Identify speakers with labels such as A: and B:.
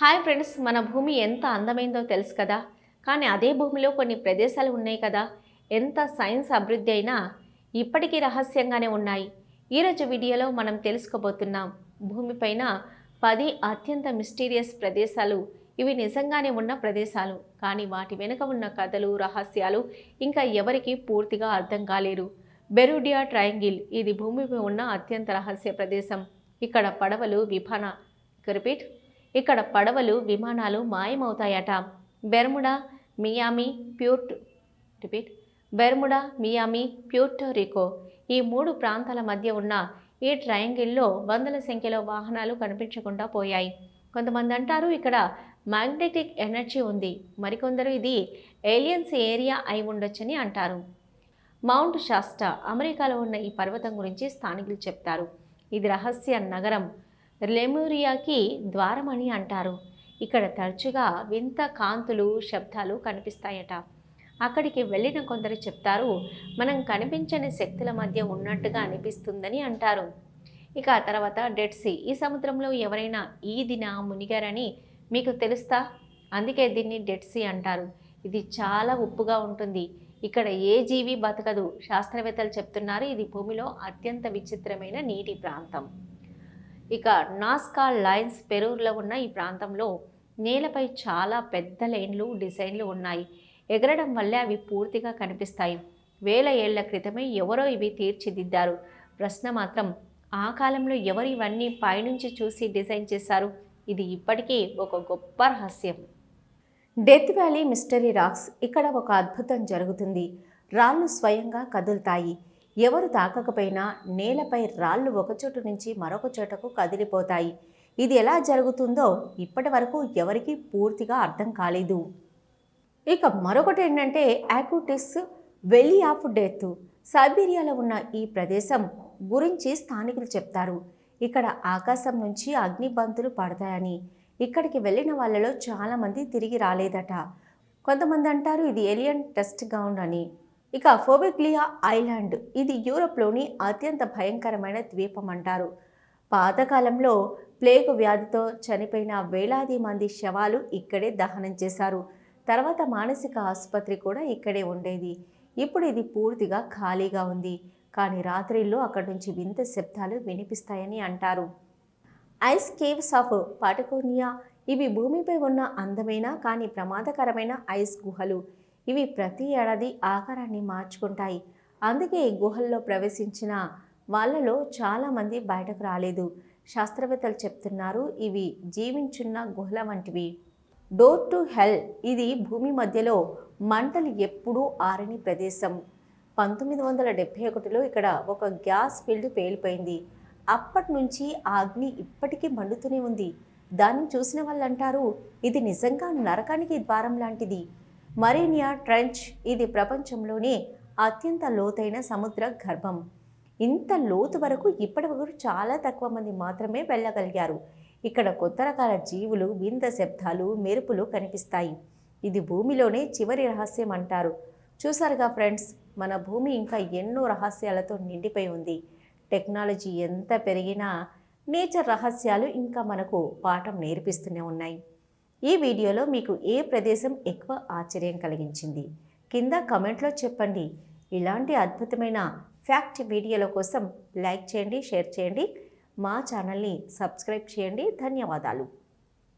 A: Hi friends మన భూమి ఎంత అందమైందో తెలుసు కదా. కానీ అదే భూమిలో కొన్ని ప్రదేశాలు ఉన్నాయి కదా. ఎంత సైన్స్ అభివృద్ధి అయినా ఇప్పటికీ రహస్యంగానే ఉన్నాయి. ఈరోజు వీడియోలో మనం తెలుసుకోబోతున్నాం భూమిపైన పది అత్యంత మిస్టీరియస్ ప్రదేశాలు. ఇవి నిజంగానే ఉన్న ప్రదేశాలు. కానీ వాటి వెనుక ఉన్న కథలు రహస్యాలు ఇంకా ఎవరికీ పూర్తిగా అర్థం కాలేరు బెరూడియా ట్రయాంగిల్ ఇది భూమిపై ఉన్న అత్యంత రహస్య ప్రదేశం. ఇక్కడ పడవలు విభాన రిపీట్. ఇక్కడ పడవలు విమానాలు మాయమవుతాయట. Bermuda Miami Puerto repeat. Bermuda Miami Puerto Rico ఈ మూడు ప్రాంతాల మధ్య ఉన్న ఈ ట్రయాంగిల్లో వందల సంఖ్యలో వాహనాలు కనిపించకుండా పోయాయి. కొంతమంది అంటారు ఇక్కడ మ్యాగ్నెటిక్ ఎనర్జీ ఉంది. మరికొందరు ఇది ఏలియన్స్ ఏరియా అయి ఉండొచ్చని అంటారు. మౌంట్ షాస్టా అమెరికాలో ఉన్న ఈ పర్వతం గురించి స్థానికులు చెప్తారు. ఇది రహస్య నగరం. లెమూరియాకి ద్వారమని అంటారు. ఇక్కడ తరచుగా వింత కాంతులు శబ్దాలు కనిపిస్తాయట. అక్కడికి వెళ్ళిన కొందరు చెప్తారు మనం కనిపించని శక్తుల మధ్య ఉన్నట్టుగా అనిపిస్తుందని అంటారు. ఇక ఆ తర్వాత డెడ్ సీ ఈ సముద్రంలో ఎవరైనా ఈ దిన మునిగారని మీకు తెలుస్తా? అందుకే దీన్ని డెడ్ సీ అంటారు. ఇది చాలా ఉప్పుగా ఉంటుంది. ఇక్కడ ఏ జీవి బతకదు శాస్త్రవేత్తలు చెప్తున్నారు. ఇది భూమిలో అత్యంత విచిత్రమైన నీటి ప్రాంతం. ఇక నాస్కా లైన్స్ పెరూర్లో ఉన్న ఈ ప్రాంతంలో నేలపై చాలా పెద్ద లైన్లు డిజైన్లు ఉన్నాయి. ఎగరడం వల్లే అవి పూర్తిగా కనిపిస్తాయి. వేల ఏళ్ళ క్రితమే ఎవరో ఇవి తీర్చిదిద్దారు. ప్రశ్న మాత్రం ఆ కాలంలో ఎవరు ఇవన్నీ పైనుంచి చూసి డిజైన్ చేశారు? ఇది ఇప్పటికీ ఒక గొప్ప రహస్యం. డెత్ వ్యాలీ మిస్టరీ రాక్స్ ఇక్కడ ఒక అద్భుతం జరుగుతుంది. రాళ్ళు స్వయంగా కదులుతాయి. ఎవరు తాకకపోయినా నేలపై రాళ్ళు ఒకచోటు నుంచి మరొక చోటకు కదిలిపోతాయి. ఇది ఎలా జరుగుతుందో ఇప్పటి వరకు ఎవరికీ పూర్తిగా అర్థం కాలేదు. ఇక మరొకటి ఏంటంటే యాక్యూటిస్ వెల్లీ ఆఫ్ డెత్ సైబీరియాలో ఉన్న ఈ ప్రదేశం గురించి స్థానికులు చెప్తారు. ఇక్కడ ఆకాశం నుంచి అగ్నిబంతులు పడతాయని. ఇక్కడికి వెళ్ళిన వాళ్ళలో చాలామంది తిరిగి రాలేదట. కొంతమంది అంటారు ఇది ఏలియన్ టెస్ట్ గ్రౌండ్ అని. ఇక ఫోబిగ్లియా ఐలాండ్. ఇది యూరప్లోని అత్యంత భయంకరమైన ద్వీపం అంటారు. పాతకాలంలో ప్లేగు వ్యాధితో చనిపోయిన వేలాది మంది శవాలు ఇక్కడే దహనం చేశారు. తర్వాత మానసిక ఆసుపత్రి కూడా ఇక్కడే ఉండేది. ఇప్పుడు ఇది పూర్తిగా ఖాళీగా ఉంది. కానీ రాత్రిల్లో అక్కడి నుంచి వింత శబ్దాలు వినిపిస్తాయని అంటారు. ఐస్ కేవ్స్ ఆఫ్ పాటకోనియా ఇవి భూమిపై ఉన్న అందమైన కానీ ప్రమాదకరమైన ఐస్ గుహలు. ఇవి ప్రతి ఏడాది ఆకారాన్ని మార్చుకుంటాయి. అందుకే ఈ గుహల్లో ప్రవేశించిన వాళ్ళలో చాలామంది బయటకు రాలేదు. శాస్త్రవేత్తలు చెప్తున్నారు ఇవి జీవించున్న గుహల వంటివి. డోర్ టు హెల్ ఇది భూమి మధ్యలో మంటలు ఎప్పుడూ ఆరని ప్రదేశం. పంతొమ్మిది వందల డెబ్భై ఒకటిలో ఇక్కడ ఒక గ్యాస్ ఫీల్డ్ పేలిపోయింది. అప్పటి నుంచి ఆ అగ్ని ఇప్పటికీ మండుతూనే ఉంది. దాన్ని చూసిన వాళ్ళు అంటారు ఇది నిజంగా నరకానికి ద్వారం లాంటిది. మరీనియా ట్రెంచ్ ఇది ప్రపంచంలోనే అత్యంత లోతైన సముద్ర గర్భం. ఇంత లోతు వరకు ఇప్పటి వరకు చాలా తక్కువ మంది మాత్రమే వెళ్ళగలిగారు. ఇక్కడ కొత్త రకాల జీవులు వింత శబ్దాలు మెరుపులు కనిపిస్తాయి. ఇది భూమిలోనే చివరి రహస్యం అంటారు. చూసారుగా ఫ్రెండ్స్ మన భూమి ఇంకా ఎన్నో రహస్యాలతో నిండిపోయి ఉంది. టెక్నాలజీ ఎంత పెరిగినా నేచర్ రహస్యాలు ఇంకా మనకు పాఠం నేర్పిస్తూనే ఉన్నాయి. ఈ వీడియోలో మీకు ఏ ప్రదేశం ఎక్కువ ఆశ్చర్యం కలిగించింది? కింద కమెంట్లో చెప్పండి. ఇలాంటి అద్భుతమైన ఫ్యాక్ట్ వీడియోల కోసం లైక్ చేయండి షేర్ చేయండి. మా ఛానల్ని సబ్స్క్రైబ్ చేయండి. ధన్యవాదాలు.